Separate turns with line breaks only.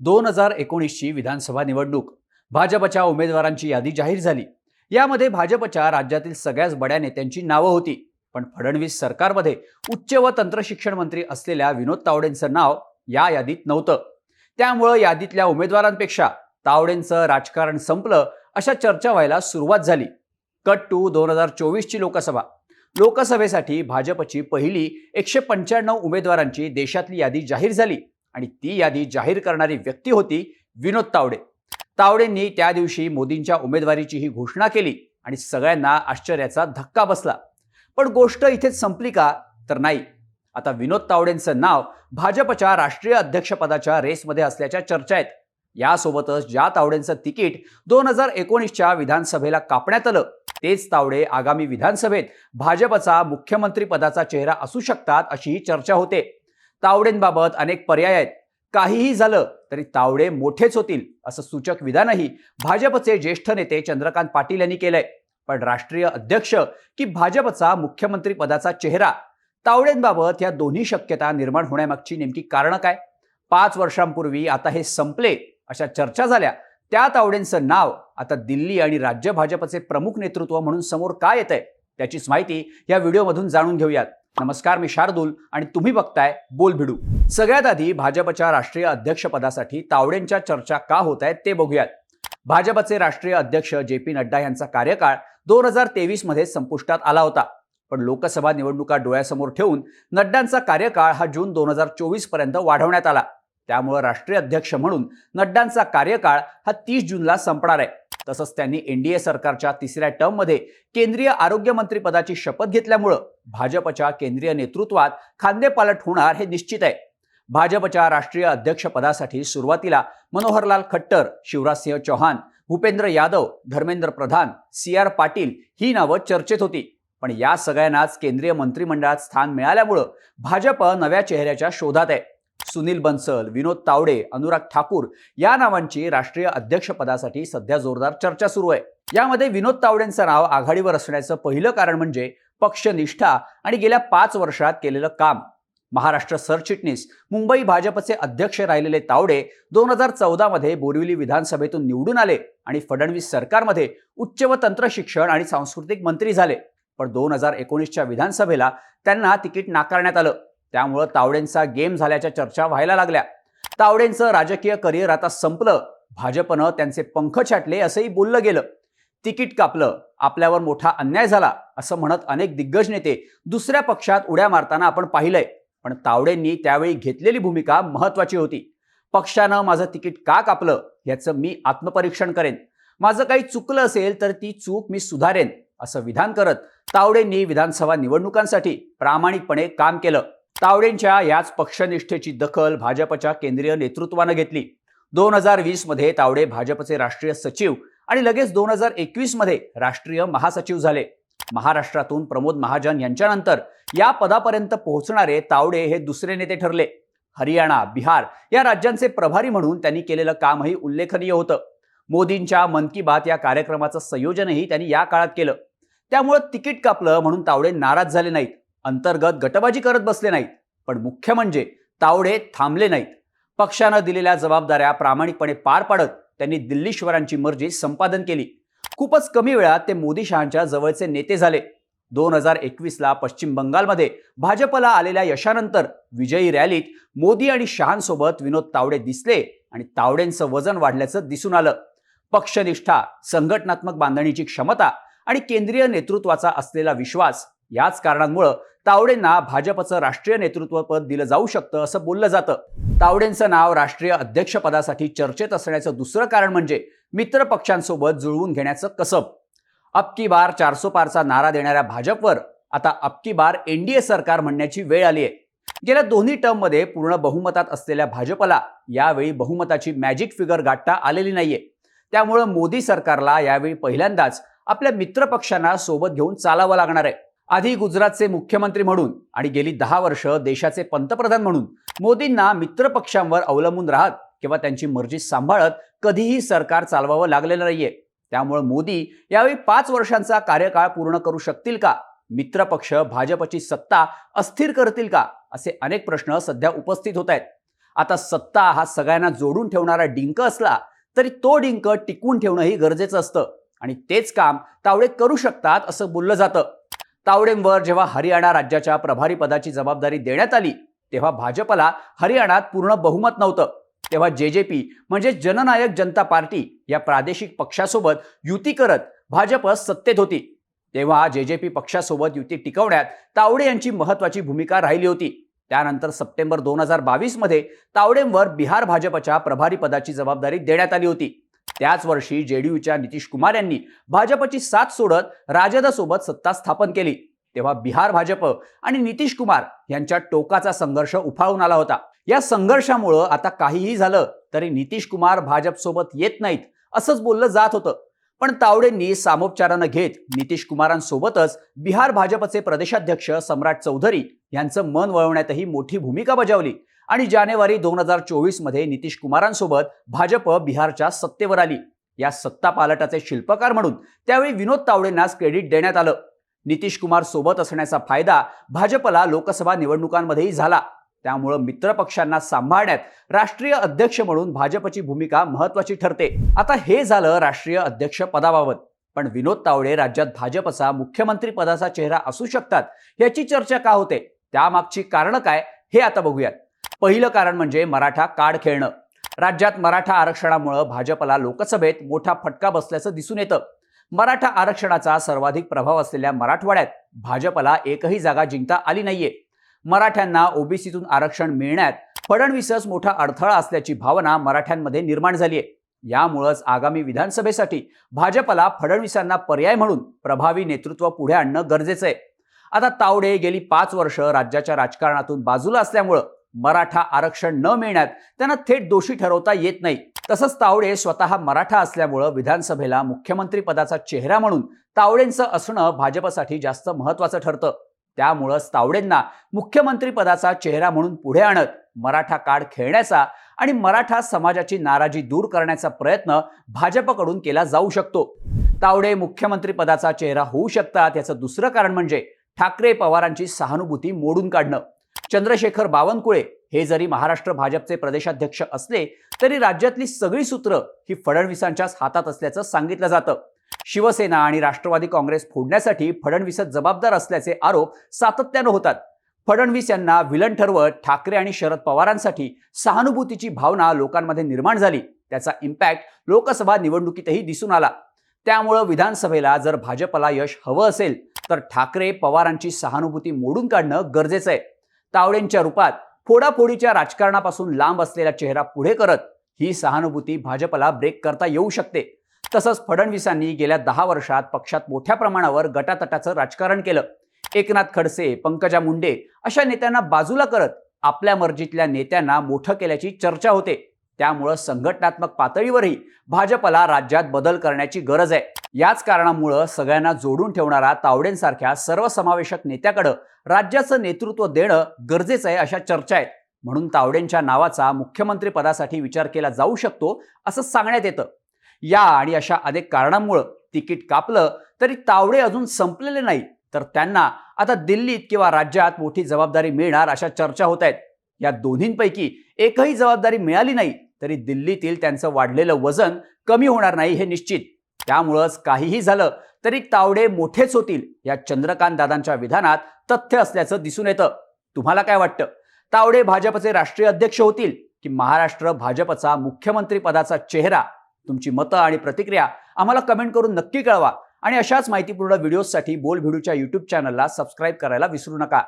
दोन हजार एकोणीसची विधानसभा निवडणूक. भाजपच्या उमेदवारांची यादी जाहीर झाली. यामध्ये भाजपच्या राज्यातील सगळ्याच बड्या नेत्यांची नावं होती. पण फडणवीस सरकारमध्ये उच्च व तंत्रशिक्षण मंत्री असलेल्या विनोद तावडेंचं नाव या यादीत नव्हतं. त्यामुळं यादीतल्या उमेदवारांपेक्षा तावडेंचं राजकारण संपलं अशा चर्चा व्हायला सुरुवात झाली. कट टू दोन हजार चोवीसची लोकसभा. लोकसभेसाठी भाजपची पहिली एकशे पंच्याण्णव उमेदवारांची देशातली यादी जाहीर झाली. आणि ती यादी जाहीर करणारी व्यक्ती होती विनोद तावडे. तावडेंनी त्या दिवशी मोदींच्या उमेदवारीची ही घोषणा केली आणि सगळ्यांना आश्चर्याचा धक्का बसला. पण गोष्ट इथेच संपली का? तर नाही. आता विनोद तावडेंचं नाव भाजपच्या राष्ट्रीय अध्यक्षपदाच्या रेसमध्ये असल्याच्या चर्चा आहेत. यासोबतच ज्या तावडेंचं तिकीट दोन हजार एकोणीसच्या विधानसभेला कापण्यात आलं तेच तावडे आगामी विधानसभेत भाजपचा मुख्यमंत्री पदाचा चेहरा असू शकतात अशीही चर्चा होते. तावडेंबाबत अनेक पर्याय आहेत. काहीही झालं तरी तावडे मोठेच होतील असं सूचक विधानही भाजपचे ज्येष्ठ नेते चंद्रकांत पाटील यांनी केलंय. पण राष्ट्रीय अध्यक्ष की भाजपचा मुख्यमंत्री पदाचा चेहरा तावडेंबाबत या दोन्ही शक्यता निर्माण होण्यामागची नेमकी कारणं काय? पाच वर्षांपूर्वी आता हे संपले अशा चर्चा झाल्या. त्या तावडेंचं नाव आता दिल्ली आणि राज्य भाजपचे प्रमुख नेतृत्व म्हणून समोर काय येत आहे त्याचीच माहिती या व्हिडिओमधून जाणून घेऊयात. नमस्कार मी शार्दूल आणि तुम्ही बघताय बोल भिडू. सगळ्यात आधी भाजपच्या राष्ट्रीय अध्यक्षपदासाठी तावडेंच्या चर्चा का होत आहेत ते बघूयात. भाजपचे राष्ट्रीय अध्यक्ष जे पी नड्डा यांचा कार्यकाळ दोन हजार तेवीसमध्ये संपुष्टात आला होता. पण लोकसभा निवडणुका डोळ्यासमोर ठेवून नड्डांचा कार्यकाळ हा जून दोन हजार चोवीसपर्यंत वाढवण्यात आला. त्यामुळे राष्ट्रीय अध्यक्ष म्हणून नड्डांचा कार्यकाळ हा तीस जूनला संपणार आहे. तसंच त्यांनी एनडीए सरकारच्या तिसऱ्या टर्ममध्ये केंद्रीय आरोग्य मंत्री पदाची शपथ घेतल्यामुळं भाजपच्या केंद्रीय नेतृत्वात खांदेपालट होणार हे निश्चित आहे. भाजपच्या राष्ट्रीय अध्यक्षपदासाठी सुरुवातीला मनोहरलाल खट्टर शिवराजसिंह चौहान भूपेंद्र यादव धर्मेंद्र प्रधान सी आर पाटील ही नावं चर्चेत होती. पण या सगळ्यांनाच केंद्रीय मंत्रिमंडळात स्थान मिळाल्यामुळं भाजप नव्या चेहऱ्याच्या शोधात आहे. सुनील बन्सल विनोद तावडे अनुराग ठाकूर या नावांची राष्ट्रीय अध्यक्षपदासाठी सध्या जोरदार चर्चा सुरू आहे. यामध्ये विनोद तावडेंचं नाव आघाडीवर असण्याचं पहिलं कारण म्हणजे पक्षनिष्ठा आणि गेल्या पाच वर्षात केलेलं काम. महाराष्ट्र सरचिटणीस मुंबई भाजपचे अध्यक्ष राहिलेले तावडे दोन हजार चौदामध्ये बोरिवली विधानसभेतून निवडून आले आणि फडणवीस सरकारमध्ये उच्च व तंत्र शिक्षण आणि सांस्कृतिक मंत्री झाले. पण दोन हजार एकोणीसच्या विधानसभेला त्यांना तिकीट नाकारण्यात आलं. त्यामुळं तावडेंचा गेम झाल्याच्या चर्चा व्हायला लागल्या. तावडेंचं राजकीय करिअर आता संपलं. भाजपनं त्यांचे पंख छाटले असंही बोललं गेलं. तिकीट कापलं आपल्यावर मोठा अन्याय झाला असं म्हणत अनेक दिग्गज नेते दुसऱ्या पक्षात उड्या मारताना आपण पाहिलंय. पण तावडेंनी त्यावेळी घेतलेली भूमिका महत्वाची होती. पक्षानं माझं तिकीट का कापलं याचं मी आत्मपरीक्षण करेन. माझं काही चुकलं असेल तर ती चूक मी सुधारेन असं विधान करत तावडेंनी विधानसभा निवडणुकांसाठी प्रामाणिकपणे काम केलं. तावडेंच्या याच पक्षनिष्ठेची दखल भाजपच्या केंद्रीय नेतृत्वानं घेतली. दोन हजार वीसमध्ये तावडे भाजपचे राष्ट्रीय सचिव आणि लगेच दोन हजार एकवीसमध्ये राष्ट्रीय महासचिव झाले. महाराष्ट्रातून प्रमोद महाजन यांच्यानंतर या पदापर्यंत पोहोचणारे तावडे हे दुसरे नेते ठरले. हरियाणा बिहार या राज्यांचे प्रभारी म्हणून त्यांनी केलेलं कामही उल्लेखनीय होतं. मोदींच्या मन की बात या कार्यक्रमाचं संयोजनही त्यांनी या काळात केलं. त्यामुळं तिकीट कापलं म्हणून तावडे नाराज झाले नाहीत. अंतर्गत गटबाजी करत बसले नाहीत पण मुख्य म्हणजे तावडे थांबले नाहीत. पक्षानं दिलेल्या जबाबदाऱ्या प्रामाणिकपणे पार पाडत त्यांनी दिल्लीश्वरांची मर्जी संपादन केली. खूपच कमी वेळात ते मोदी शहांच्या जवळचे नेते झाले. दोन हजार एकवीसला पश्चिम बंगालमध्ये भाजपला आलेल्या यशानंतर विजयी रॅलीत मोदी आणि शहांसोबत विनोद तावडे दिसले आणि तावडेंचं वजन वाढल्याचं दिसून आलं. पक्षनिष्ठा संघटनात्मक बांधणीची क्षमता आणि केंद्रीय नेतृत्वाचा असलेला विश्वास याच कारणांमुळं तावडेंना भाजपचं राष्ट्रीय नेतृत्वपद दिलं जाऊ शकतं असं बोललं जातं. तावडेंचं नाव राष्ट्रीय अध्यक्षपदासाठी चर्चेत असण्याचं दुसरं कारण म्हणजे मित्र पक्षांसोबत जुळवून घेण्याचं कसब. अबकी बार चारसो पारचा नारा देणाऱ्या भाजपवर आता अबकी बार एनडीए सरकार म्हणण्याची वेळ आली आहे. गेल्या दोन्ही टर्ममध्ये पूर्ण बहुमतात असलेल्या भाजपला यावेळी बहुमताची मॅजिक फिगर गाठता आलेली नाहीये. त्यामुळं मोदी सरकारला यावेळी पहिल्यांदाच आपल्या मित्रपक्षांना सोबत घेऊन चालावं लागणार आहे. आधी गुजरातचे मुख्यमंत्री म्हणून आणि गेली दहा वर्ष देशाचे पंतप्रधान म्हणून मोदींना मित्रपक्षांवर अवलंबून राहत किंवा त्यांची मर्जी सांभाळत कधीही सरकार चालवावं लागलेलं नाहीये. त्यामुळे मोदी यावेळी पाच वर्षांचा कार्यकाळ पूर्ण करू शकतील का? मित्रपक्ष भाजपची सत्ता अस्थिर करतील का? असे अनेक प्रश्न सध्या उपस्थित होत आहेत. आता सत्ता हा सगळ्यांना जोडून ठेवणारा डिंक असला तरी तो डिंक टिकवून ठेवणंही गरजेचं असतं. आणि तेच काम तावडे करू शकतात असं बोललं जातं. तावडेंवर जेव्हा हरियाणा राज्याच्या प्रभारी पदाची जबाबदारी देण्यात आली तेव्हा भाजपला हरियाणात पूर्ण बहुमत नव्हतं. तेव्हा जे जे पी म्हणजे जननायक जनता पार्टी या प्रादेशिक पक्षासोबत युती करत भाजप सत्तेत होती. तेव्हा जे जे पी पक्षासोबत युती टिकवण्यात तावडे यांची महत्वाची भूमिका राहिली होती. त्यानंतर सप्टेंबर दोन हजार बावीसमध्ये तावडेंवर बिहार भाजपच्या प्रभारी पदाची जबाबदारी देण्यात आली होती. त्याच वर्षी जेडीयूच्या नितीश कुमार यांनी भाजपची साथ सोडत राजदसोबत सत्ता स्थापन केली. तेव्हा बिहार भाजप आणि नितीश कुमार यांच्या टोकाचा संघर्ष उफाळून आला होता. या संघर्षामुळं आता काहीही झालं तरी नितीश कुमार भाजपसोबत येत नाहीत असंच बोललं जात होतं. पण तावडेंनी सामोपचारानं घेत नितीश कुमारांसोबतच बिहार भाजपचे प्रदेशाध्यक्ष सम्राट चौधरी यांचं मन वळवण्यातही मोठी भूमिका बजावली. आणि जानेवारी दोन हजार चोवीसमध्ये नितीश कुमारांसोबत भाजप बिहारच्या सत्तेवर आली. या सत्ता पालटाचे शिल्पकार म्हणून त्यावेळी विनोद तावडेंनाच क्रेडिट देण्यात आलं. नितीश कुमार सोबत असण्याचा फायदा भाजपला लोकसभा निवडणुकांमध्येही झाला. त्यामुळं मित्रपक्षांना सांभाळण्यात राष्ट्रीय अध्यक्ष म्हणून भाजपची भूमिका महत्वाची ठरते. आता हे झालं राष्ट्रीय अध्यक्ष पदाबाबत. पण विनोद तावडे राज्यात भाजपचा मुख्यमंत्री पदाचा चेहरा असू शकतात याची चर्चा का होते? त्यामागची कारणं काय? हे आता बघूयात. पहिलं कारण म्हणजे मराठा काड खेळणं. राज्यात मराठा आरक्षणामुळं भाजपला लोकसभेत मोठा फटका बसल्याचं दिसून येतं. मराठा आरक्षणाचा सर्वाधिक प्रभाव असलेल्या मराठवाड्यात भाजपला एकही जागा जिंकता आली नाहीये. मराठ्यांना ओबीसीतून आरक्षण मिळण्यात फडणवीसच मोठा अडथळा असल्याची भावना मराठ्यांमध्ये निर्माण झाली आहे यामुळंच आगामी विधानसभेसाठी भाजपला फडणवीसांना पर्याय म्हणून प्रभावी नेतृत्व पुढे आणणं गरजेचं आहे आता तावडे गेली पाच वर्ष राज्याच्या राजकारणातून बाजूला असल्यामुळं मराठा आरक्षण न मिळण्यात त्यांना थेट दोषी ठरवता येत नाही. तसंच तावडे स्वतः मराठा असल्यामुळं विधानसभेला मुख्यमंत्री पदाचा चेहरा म्हणून तावडेंचं असणं भाजपसाठी जास्त महत्वाचं ठरतं. त्यामुळंच तावडेंना मुख्यमंत्री पदाचा चेहरा म्हणून पुढे आणत मराठा कार्ड खेळण्याचा आणि मराठा समाजाची नाराजी दूर करण्याचा प्रयत्न भाजपकडून केला जाऊ शकतो. तावडे मुख्यमंत्री पदाचा चेहरा होऊ शकतात याचं दुसरं कारण म्हणजे ठाकरे पवारांची सहानुभूती मोडून काढणं. चंद्रशेखर बावनकुळे हे जरी महाराष्ट्र भाजपचे प्रदेशाध्यक्ष असले तरी राज्यातली सगळी सूत्र ही फडणवीसांच्याच हातात असल्याचं सांगितलं जातं. शिवसेना आणि राष्ट्रवादी काँग्रेस फोडण्यासाठी फडणवीसच जबाबदार असल्याचे आरोप सातत्यानं होतात. फडणवीस यांना विलन ठरवत ठाकरे आणि शरद पवारांसाठी सहानुभूतीची भावना लोकांमध्ये निर्माण झाली. त्याचा इम्पॅक्ट लोकसभा निवडणुकीतही दिसून आला. त्यामुळं विधानसभेला जर भाजपला यश हवं असेल तर ठाकरे पवारांची सहानुभूती मोडून काढणं गरजेचं आहे. तावडेंच्या रूपात फोडाफोडीच्या राजकारणापासून लांब असलेला चेहरा पुढे करत ही सहानुभूती भाजपला ब्रेक करता येऊ शकते. तसंच फडणवीसांनी गेल्या दहा वर्षात पक्षात मोठ्या प्रमाणावर गटातटाचं राजकारण केलं. एकनाथ खडसे पंकजा मुंडे अशा नेत्यांना बाजूला करत आपल्या मर्जीतल्या नेत्यांना मोठं केल्याची चर्चा होते. त्यामुळं संघटनात्मक पातळीवरही भाजपला राज्यात बदल करण्याची गरज आहे. याच कारणामुळं सगळ्यांना जोडून ठेवणारा तावडेंसारख्या सर्वसमावेशक नेत्याकडं राज्याचं नेतृत्व देणं गरजेचं आहे अशा चर्चा आहेत. म्हणून तावडेंच्या नावाचा मुख्यमंत्री पदासाठी विचार केला जाऊ शकतो असं सांगण्यात येतं. या आणि अशा अनेक कारणांमुळं तिकीट कापलं तरी तावडे अजून संपलेले नाही. तर त्यांना आता दिल्लीत किंवा राज्यात मोठी जबाबदारी मिळणार अशा चर्चा होत आहेत. या दोन्हींपैकी एकही जबाबदारी मिळाली नाही तरी दिल्लीतील त्यांचं वाढलेलं वजन कमी होणार नाही हे निश्चित. त्यामुळंच काहीही झालं तरी तावडे मोठेच होतील या चंद्रकांत दादांच्या विधानात तथ्य असल्याचं दिसून येतं. तुम्हाला काय वाटतं? तावडे भाजपचे राष्ट्रीय अध्यक्ष होतील की महाराष्ट्र भाजपचा मुख्यमंत्री पदाचा चेहरा? तुमची मतं आणि प्रतिक्रिया आम्हाला कमेंट करून नक्की कळवा आणि अशाच माहितीपूर्ण व्हिडिओजसाठी बोल व्हिडिओच्या यूट्यूब चॅनलला सबस्क्राईब करायला विसरू नका.